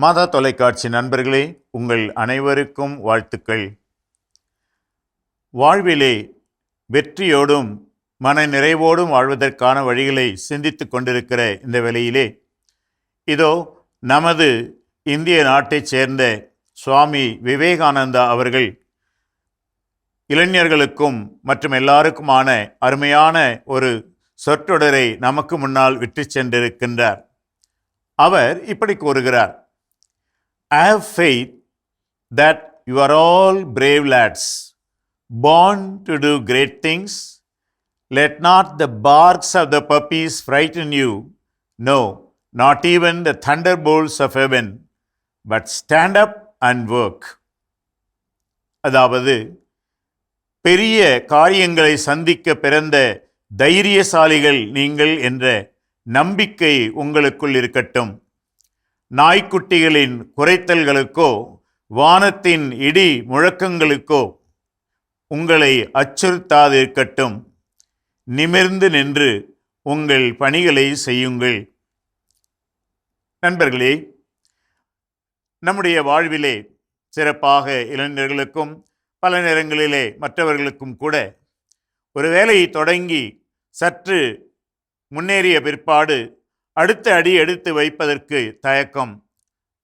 மாதா தொலைக்காட்சி நண்பர்களே உங்கள் அனைவருக்கும் வாழ்த்துக்கள். வாழ்விலே வெற்றியோடும் மன நிறைவோடும் வாழ்வதற்கான வழிகளை சிந்தித்துக் கொண்டிருக்கிற இந்த வேளையிலே இதோ நமது இந்திய நாட்டைச் சேர்ந்த சுவாமி விவேகானந்தா அவர்கள் இளைஞர்களுக்கும் மற்றும் எல்லாருக்குமான அருமையான ஒரு சொற்றொடரை நமக்கு முன்னால் விட்டு சென்றிருக்கின்றார். அவர் இப்படி கூறுகிறார். I have faith that you are all brave lads, born to do great things. Let not the barks of the puppies frighten you, no, not even the thunderbolts of heaven, but stand up and work. அதாவது பெரிய காரியங்களை சந்திக்க பிறந்த தைரியசாலிகள் நீங்கள் என்ற நம்பிக்கை உங்களுக்குள் இருக்கட்டும் நாய்க்குட்டிகளின் குறைத்தல்களுக்கோ வானத்தின் இடி முழக்கங்களுக்கோ உங்களை அச்சுறுத்தாதிருக்கட்டும். நிமிர்ந்து நின்று உங்கள் பணிகளை செய்யுங்கள். நண்பர்களே நம்முடைய வாழ்விலே சிறப்பாக இளைஞர்களுக்கும் பல நேரங்களிலே மற்றவர்களுக்கும் கூட ஒரு வேலையை தொடங்கி சற்று முன்னேறிய பிற்பாடு அடுத்த அடி எடுத்து வைப்பதற்கு தயக்கம்.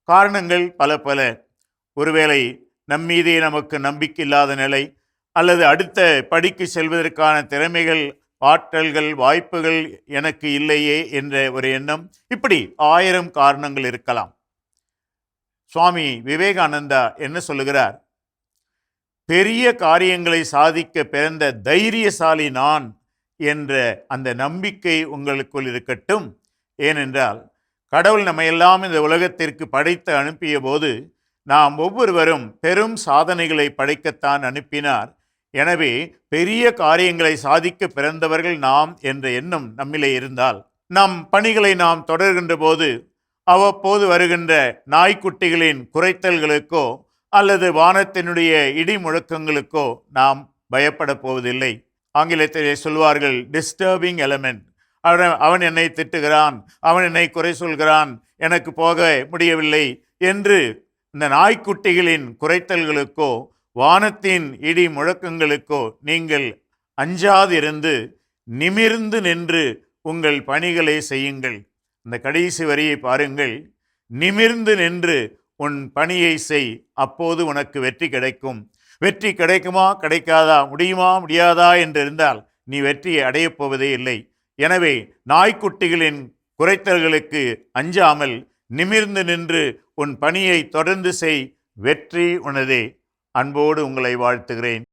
காரணங்கள் பல பல. ஒருவேளை நம்மீதே நமக்கு நம்பிக்கை இல்லாத நிலை அல்லது அடுத்த படிக்கு செல்வதற்கான திறமைகள் ஆற்றல்கள் வாய்ப்புகள் எனக்கு இல்லையே என்ற ஒரு எண்ணம். இப்படி ஆயிரம் காரணங்கள் இருக்கலாம். சுவாமி விவேகானந்தா என்ன சொல்லுகிறார்? பெரிய காரியங்களை சாதிக்க பிறந்த தைரியசாலி நான் என்ற அந்த நம்பிக்கை உங்களுக்குள் இருக்கட்டும். ஏனென்றால் கடவுள் நம்மையெல்லாம் எல்லாம் இந்த உலகத்திற்கு படைத்து அனுப்பிய போது நாம் ஒவ்வொருவரும் பெரும் சாதனைகளை படைக்கத்தான் அனுப்பினார். எனவே பெரிய காரியங்களை சாதிக்க பிறந்தவர்கள் நாம் என்ற எண்ணம் நம்மிலே இருந்தால் நம் பணிகளை நாம் தொடர்கின்ற போது அவ்வப்போது வருகின்ற நாய்க்குட்டிகளின் குறைத்தல்களுக்கோ அல்லது வானத்தினுடைய இடி முழக்கங்களுக்கோ நாம் பயப்பட போவதில்லை. ஆங்கிலத்திலே சொல்வார்கள் டிஸ்டர்பிங் எலமெண்ட் அவன் அவன் என்னை திட்டுகிறான் அவன் என்னை குறை சொல்கிறான் எனக்கு போக முடியவில்லை என்று இந்த நாய்க்குட்டிகளின் குறைத்தல்களுக்கோ வானத்தின் இடி முழக்கங்களுக்கோ நீங்கள் அஞ்சாதிருந்து நிமிர்ந்து நின்று உங்கள் பணிகளை செய்யுங்கள். இந்த கடைசி வரியை பாருங்கள். நிமிர்ந்து நின்று உன் பணியை செய். அப்போது உனக்கு வெற்றி கிடைக்கும். வெற்றி கிடைக்குமா கிடைக்காதா முடியுமா முடியாதா என்று இருந்தால் நீ வெற்றியை அடையப் போவதே இல்லை. எனவே நாய்க்குட்டிகளின் குறைத்தல்களுக்கு அஞ்சாமல் நிமிர்ந்து நின்று உன் பணியை தொடர்ந்து செய் வெற்றி உனதே. அன்போடு உங்களை வாழ்த்துகிறேன்.